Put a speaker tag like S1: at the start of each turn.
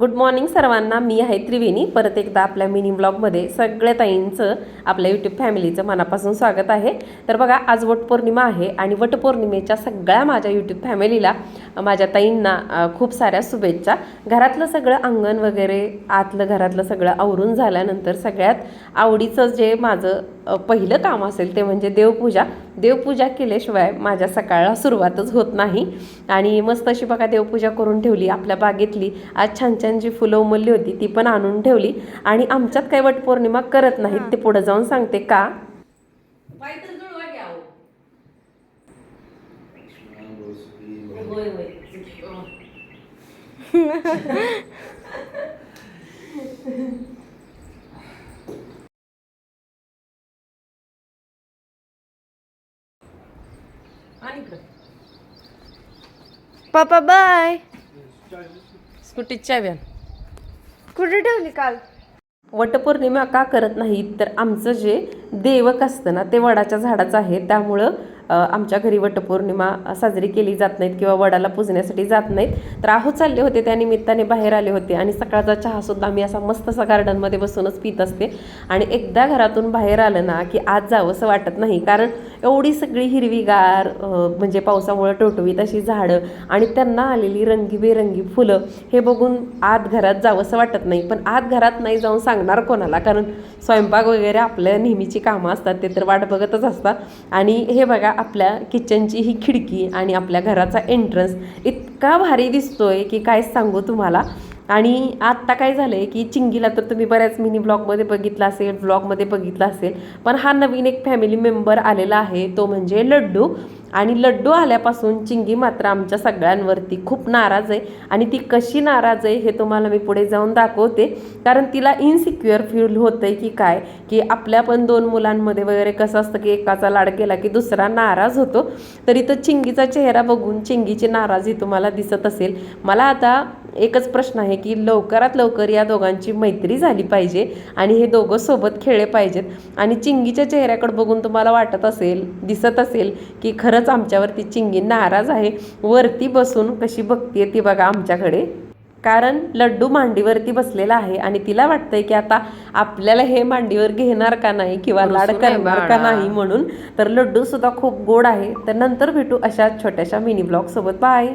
S1: Good morning सर्वांना. मी आहे त्रिवेणी. परत एकदा आपल्या मिनी ब्लॉगमध्ये सगळ्या ताईंचं आपल्या यूट्यूब फॅमिलीचं मनापासून स्वागत आहे. तर बघा आज वटपौर्णिमा आहे आणि वटपौर्णिमेच्या सगळ्या माझ्या यूट्यूब फॅमिलीला माझ्या ताईंना खूप साऱ्या शुभेच्छा. घरातलं सगळं अंगण वगैरे आतलं घरातलं सगळं आवरून झाल्यानंतर सगळ्यात आवडीचं जे माझं पहिलं काम असेल ते म्हणजे देवपूजा. देवपूजा केल्याशिवाय माझ्या सकाळला सुरुवातच होत नाही. आणि मस्त अशी बघा देवपूजा करून ठेवली आपल्या बागेतली. आज छान छान जी फुलं उमलली होती ती पण आणून ठेवली. आणि आमच्यात काही वटपौर्णिमा करत नाहीत ते पुढे जाऊन सांगते का?
S2: पापा बाय.
S1: स्कूटीच्या व्यान
S2: कुठे ठेवली काल?
S1: वटपौर्णिमा का करत नाहीत? तर आमचं जे देवक असतं ना ते वडाच्या झाडाचं आहे. त्यामुळं अ, आमच्या घरी वटपौर्णिमा साजरी केली जात नाहीत किंवा वडाला पूजण्यासाठी जात नाहीत. तर आहो चालले होते त्या निमित्ताने बाहेर आले होते. आणि सकाळचा चहासुद्धा मी असा मस्त असा गार्डनमध्ये बसूनच पित असते. आणि एकदा घरातून बाहेर आलं ना की आज जावंसं वाटत नाही. कारण एवढी सगळी हिरवीगार म्हणजे पावसामुळे टोटवीत अशी झाडं आणि त्यांना आलेली रंगीबेरंगी फुलं हे बघून आत घरात जावंसं वाटत नाही. पण आत घरात नाही जाऊन सांगणार कोणाला? कारण स्वयंपाक वगैरे आपल्या नेहमीची कामं असतात ते तर वाट बघतच असतात. आणि हे बघा आपल्या किचनची ही खिडकी आणि आपल्या घराचा एंट्रन्स इतका भारी दिसतोय की काय सांगू तुम्हाला? आणि आत्ता काय झालं आहे की चिंगीला तर तुम्ही बऱ्याच मिनी ब्लॉगमध्ये बघितलं असेल ब्लॉगमध्ये बघितलं असेल पण हा नवीन एक फॅमिली मेंबर आलेला आहे तो म्हणजे लड्डू. आणि लड्डू आल्यापासून चिंगी मात्र आमच्या सगळ्यांवरती खूप नाराज आहे. आणि ती कशी नाराज आहे हे तुम्हाला मी पुढे जाऊन दाखवते. कारण तिला इनसिक्युअर फील होतं आहे की काय की आपल्या पण दोन मुलांमध्ये वगैरे कसं असतं की एकाचा लाड केला की दुसरा नाराज होतो. तर चिंगीचा चेहरा बघून चिंगीची नाराजी तुम्हाला दिसत असेल. मला आता एकच प्रश्न आहे की लवकरात लवकर या दोघांची मैत्री झाली पाहिजे आणि हे दोघं सोबत खेळले पाहिजेत. आणि चिंगीच्या चेहऱ्याकडे बघून तुम्हाला वाटत असेल दिसत असेल की खरंच आमच्यावरती चिंगी नाराज आहे. वरती बसून कशी बघतीये ती बघा आमच्याकडे. कारण लड्डू मांडीवरती बसलेला आहे आणि तिला वाटतंय की आता आपल्याला हे मांडीवर घेणार का नाही किंवा लाड करणार का नाही म्हणून. तर लड्डू सुद्धा खूप गोड आहे. तर नंतर भेटू अशा छोट्याशा मिनी ब्लॉग सोबत बाय.